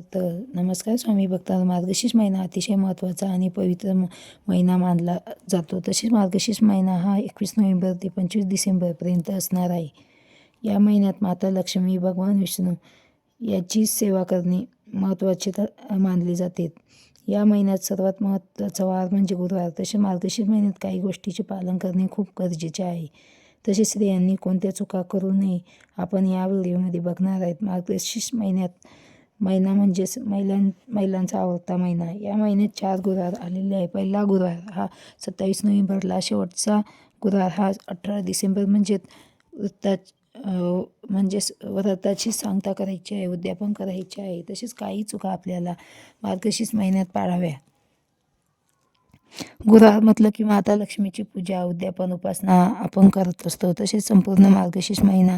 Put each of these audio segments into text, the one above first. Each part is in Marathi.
तर नमस्कार स्वामी भक्तांनो मार्गशीर्ष महिना अतिशय महत्त्वाचा आणि पवित्र म- महिना मानला जातो. तसेच मार्गशीर्ष महिना हा एकवीस नोव्हेंबर ते पंचवीस डिसेंबरपर्यंत असणार आहे. या महिन्यात माता लक्ष्मी भगवान विष्णू याची सेवा करणे महत्त्वाचे तर मानले जाते. या महिन्यात सर्वात महत्त्वाचा वार म्हणजे गुरुवार. तसे मार्गशीर्ष महिन्यात काही गोष्टीचे पालन करणे खूप गरजेचे आहे. तसेच स्त्रियांनी कोणत्या चुका करू नये आपण या व्हिडिओमध्ये बघणार आहेत. मार्गशीर्ष महिन्यात महिना म्हणजेच महिलां महिलांचा आवडता महिना. या महिन्यात चार गुरुवार आलेले आहे. पहिला गुरुवार हा सत्तावीस नोव्हेंबरला. शेवटचा गुरुवार हा अठरा डिसेंबर. म्हणजेच वृत्ता म्हणजेच व्रताची सांगता करायची आहे उद्यापन करायचे आहे. तसेच काही चुका आपल्याला मार्गशीर्ष महिन्यात पाळाव्या. गुरुवार म्हटलं की माता लक्ष्मीची पूजा उद्यापन उपासना आपण करत असतो. तसेच संपूर्ण मार्गशीर्ष महिना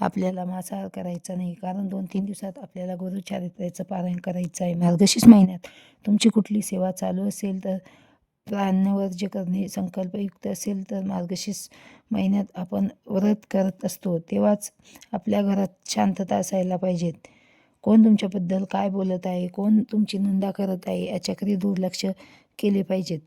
आपल्याला मांसाहार करायचा नाही. कारण दोन तीन दिवसात आपल्याला गुरुचारित्र्याचं पारायण करायचं आहे. मार्गशीर्ष महिन्यात तुमची कुठली सेवा चालू असेल तर प्राणवर्ज्य करणे संकल्पयुक्त असेल तर मार्गशीर्ष महिन्यात आपण व्रत करत असतो. तेव्हाच आपल्या घरात शांतता असायला पाहिजेत कोण तुमच्याबद्दल काय बोलत आहे? कोण तुमची निंदा करत आहे? याच्याकडे दुर्लक्ष केले पाहिजेत.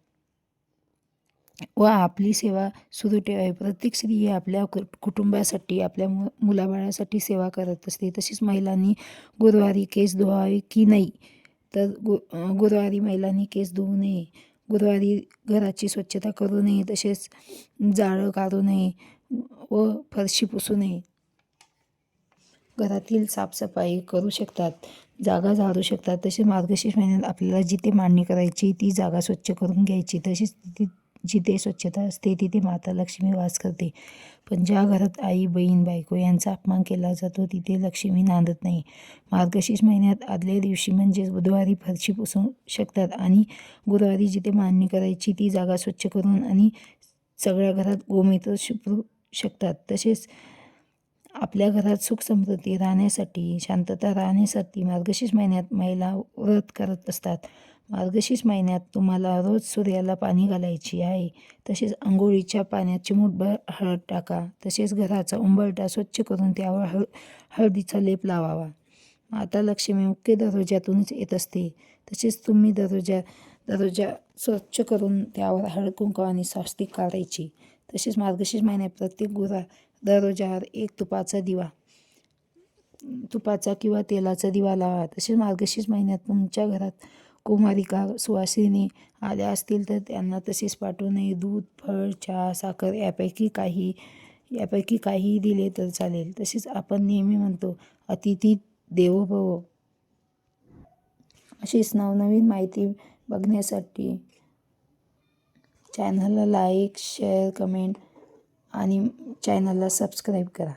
व आपली सेवा सुरू ठेवावी प्रत्येक स्त्री ही आपल्या कु कुटुंबासाठी आपल्या मु मुलाबाळासाठी सेवा करत असते. तशीच महिलांनी गुरुवारी केस धुवावे की नाही तर गु गुरुवारी महिलांनी केस धुवू नये. गुरुवारी घराची स्वच्छता करू नये. तसेच जाळं काढू नये व फरशी पुसू नये. घरातील साफसफाई करू शकतात जागा झाडू शकतात. तसेच मार्गशीर्ष महिन्यात आपल्याला जिथे मांडणी करायची ती जागा स्वच्छ करून घ्यायची. तसेच तिथे जिथे स्वच्छता असते तिथे माता लक्ष्मी वास करते. पण ज्या घरात आई बहीण बायको यांचा अपमान केला जातो तिथे लक्ष्मी नांदत नाही. मार्गशीर्ष महिन्यात आदल्या दिवशी म्हणजेच बुधवारी फरशी पुसू शकतात आणि गुरुवारी जिथे मांडणी करायची ती जागा स्वच्छ करून आणि सगळ्या घरात गोमूत्र शिपरू शकतात. तसेच आपल्या घरात सुख समृद्धी राहण्यासाठी शांतता राहण्यासाठी मार्गशीर्ष महिन्यात महिला व्रत करत असतात. मार्गशीर्ष महिन्यात तुम्हाला रोज सूर्याला पाणी घालायची आहे. तसेच आंघोळीच्या पाण्याची मुठभर हळद टाका. तसेच घराचा उंबरटा स्वच्छ करून त्यावर हळ हळदीचा लेप लावावा. माता लक्ष्मी मुख्य दरवाज्यातूनच येत असते. तसेच तुम्ही दरवाजा दरवाजा स्वच्छ करून त्यावर हळद आणि स्वास्तिक काढायची. तसेच मार्गशीर्ष महिन्यात प्रत्येक गुरा दरवाजावर एक तुपाचा दिवा तुपाचा किंवा तेलाचा दिवा लावा. तसेच मार्गशीर्ष महिन्यात तुमच्या घरात कुमारिका सुवासिनी आल्या असतील तर त्यांना तसेच पाठवू नये दूध फळ चहा साखर यापैकी काही यापैकी काहीही दिले तर चालेल. तसेच आपण नेहमी म्हणतो अतिथी देवो भव. अशीच नवनवीन माहिती बघण्यासाठी चॅनलला लाईक शेअर कमेंट आणि चॅनलला सबस्क्राईब करा.